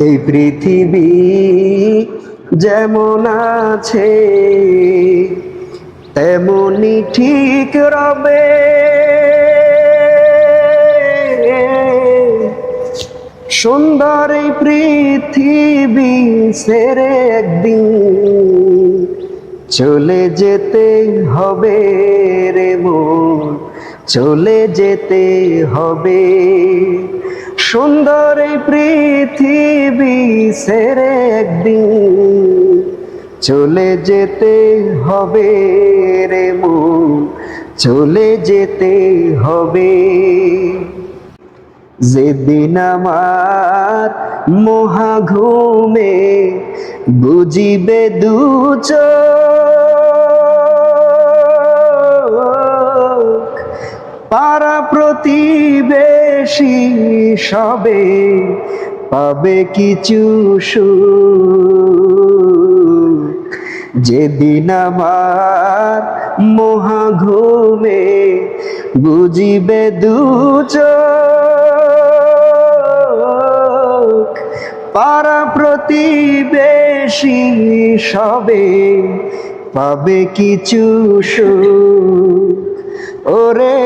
এই পৃথিবী যেমন আছে, তেমনি ঠিক রবে। সুন্দর এই পৃথিবী সেরে একদিন চলে যেতে হবে রে মন, চলে যেতে হবে। সুন্দর এই পৃথিবী সেরে একদিন চলে যেতে হবে রে মন, চলে যেতে হবে। যেদিন আমার মহাঘুমে বুঝিবে দুচ পাড়া প্রতিবেশী সবে পাবে কিছু যেদিন আমার মহাঘুমে বুঝিবে দুচ পাড়া প্রতিবেশী সবে পাবে কিছু সুখ। ওরে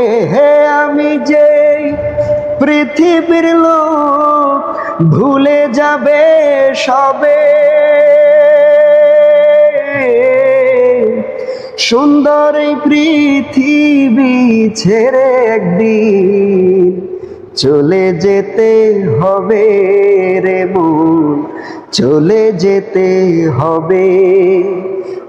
পৃথিবীর লোক ভুলে যাবে সবে। সুন্দর এই পৃথিবী ছেড়ে একদিন চলে যেতে হবে রে মন, চলে যেতে হবে।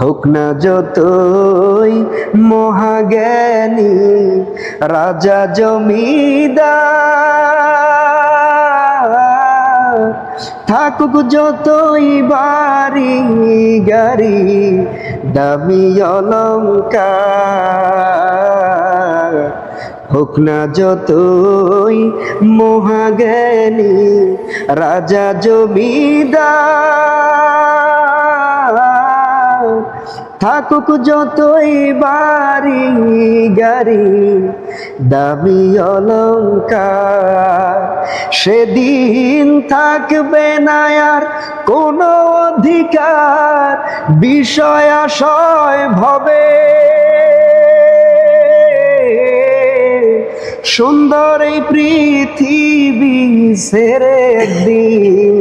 হোক না যতই মহাজ্ঞানী, রাজা জমিদার, থাকুক যতই বাড়ি গাড়ি, দামি অলঙ্কার। হোক না যতই মহাজ্ঞানী, রাজা জমিদার থাকুক যতই বাড়ি গাড়ি, দামি অলঙ্কার সেদিন থাকবে না আর কোনো অধিকার, বিষয় আশয় ভবে। সুন্দর এই পৃথিবী সেরে একদিন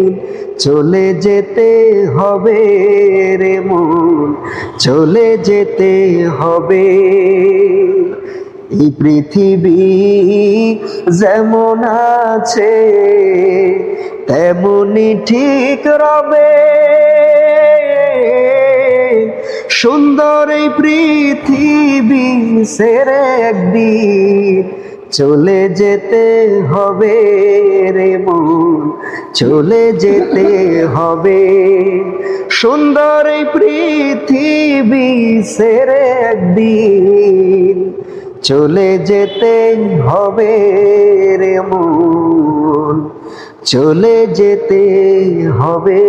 চলে যেতে হবে রে মন। চলে যেতে হবে। এই পৃথিবী যেমন আছে তেমনি ঠিক রবে। সুন্দর এই পৃথিবী সেরে একদিন চলে যেতে হবে রে চলে যেতে হবে। সুন্দর পৃথিবী সেরে একদিন চলে যেতে হবে রে মন। চলে যেতে হবে।